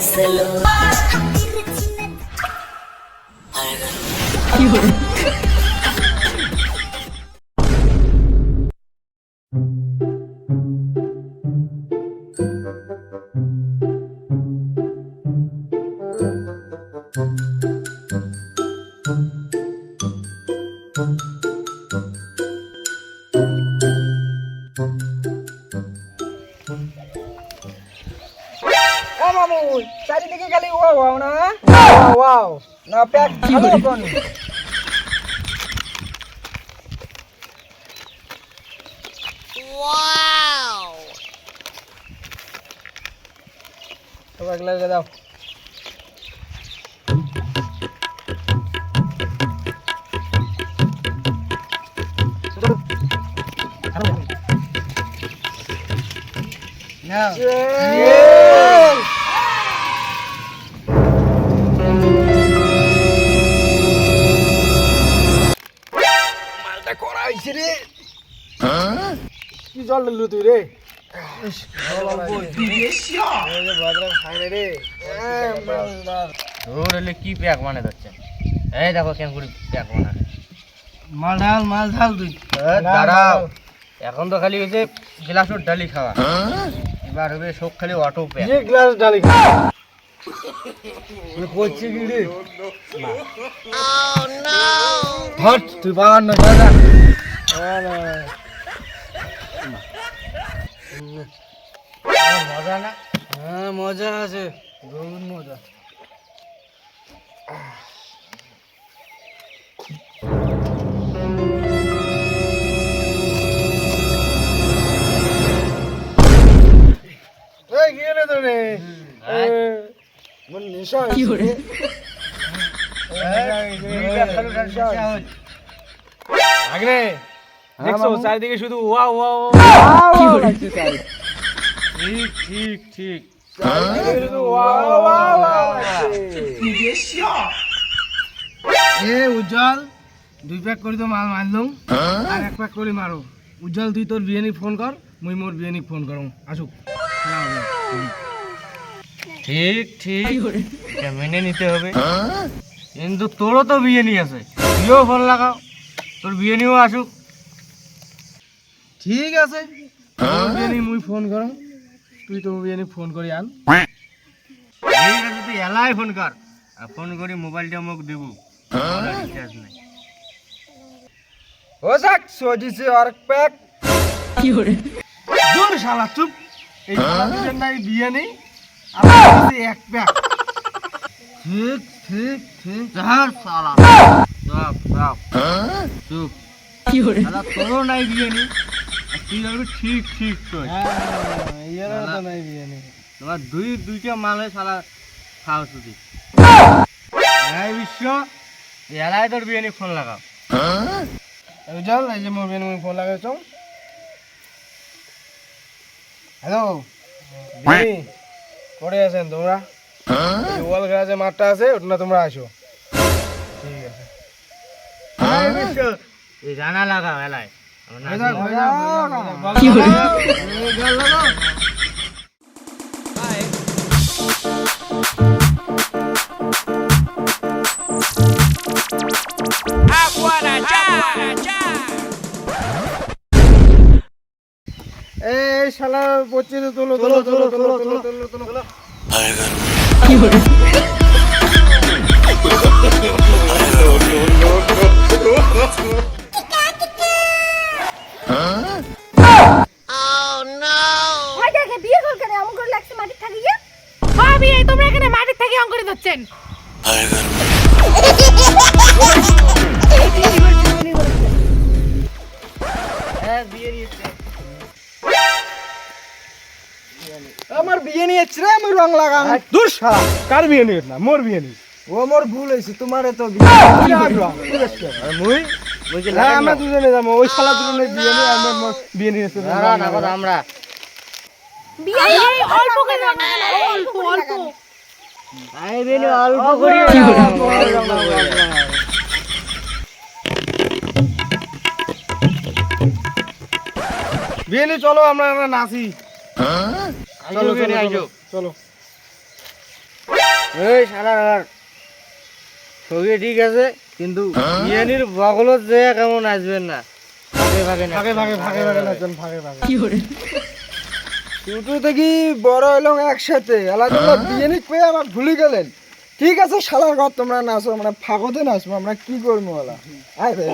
Slow ও মামু চারিদিকে খালি ওয়াও ওয়াও না? Wow wow. না প্যাক ভালো কোন সবাই লাগিয়ে দাও Cheers! জল দিল তুই রে কি প্যাক মানে যাচ্ছে এই দেখো কেন করে প্যাক বানানে মাল ঢাল মাল ঢাল তুই দাঁড়াও এখন তো খালি হয়েছে গ্লাসের ডালি খাওয়া এবার হবে সব খালি অটো প্যাক গ্লাস ডালি খাওয়া করছি কি রে ধর তুই বাবার না মজা না? হ্যাঁ মজা আছে। বহুত মজা। এই কি হলো তোর? রে এই। নেশা কি হরে আগে দেখছ চারিদিকে শুধু ওয়া ওয়া কি হরে ঠিক ঠিক ঠিক। এ উজ্জ্বল দুই প্যাক করে তো মাল মারলুম আর এক প্যাক করে মারো। উজ্জ্বল তুই তোর বিয়ানি ফোন কর মুই মোর বিয়ানি ফোন করো আসুক। ঠিক ঠিক। এটা মেনে নিতে হবে। কিন্তু তোরও তো বিয়ে নিয়ে আছে। তুইও ফোন লাগাও। তোর বিয়ে নিয়েও আসুক। ঠিক আছে। তোর বিয়ানি মুই ফোন করো তুই তো বিয়ানি ফোন করে আন। ঠিক আছে তুই এলাই ফোন কর। আর ফোন করি মোবাইলটা মোক দিব। রিচার্জ নাই। ও যাক সজিছে আর প্যাক কি হরে দূর শালা চুপ। এই শালা নাই বিয়ে নেই। আমার এক প্যাক ঠিক ঠিক ঠিক। যার সব সব চুপ। কি হরে শালা তোরও নাই বিয়ে নি আর তুই বলবি ঠিক ঠিক কই। ইয়ারও তো নাই বিয়ে তোমার দুই দুইটা মালে শালা খাও শুধু এই বিশ্ব এলাই তোর বিয়ে ফোন লাগাও। উজ্জ্বল এই যে মোর হ্যালো? করে আছেন তোমরা? ওয়াল মাঠটা আছে ওটা না তোমরা আসো। ঠিক আছে। এই জানা লাগাও এলাই। যাক। এই শালা পড়ছে তো তোলো তোলো তোলো তোলো তোলো তোলো তোলো ভাইটাকে দিচ্ছেন আমার বিয়ে নিয়েছে রে আমি রং লাগাম। দূর শালা কার বিয়ে নিয়ে না? মোর বিয়ে নিয়ে ও মোর ভুল হয়েছে তোমারে তো মুই? হ্যাঁ আমরা দুজনে যাব। ওই শালা দুজনে বিয়ে নিয়ে আমার মোর বিয়ে নিয়েছে না না কথা আমরা বিয়ে এই অল্প করে রং লাগানো, অল্প অল্প। আই বেনি অল্প করি। বিয়ে চলো আমরা আমরা নাচি। চলো চলো চলো আইজো। চলো এই সারা ছবি ঠিক আছে কিন্তু বিরিয়ানির বগলত যে কেমন আসবেন না। ভাগে ভাগে ভাগে ভাগে ভাগে ভাগে নাচবেন ভাগে ভাগে। ছোট থেকে বড় হইলাম একসাথে? আলাদা বিরিয়ানি পেয়ে আমার ভুলে গেলেন। ঠিক আছে শালার ঘর তোমরা নাচো আমরা ফাঁকতে নাচবো আমরা কি করব ওলা আয় ভাই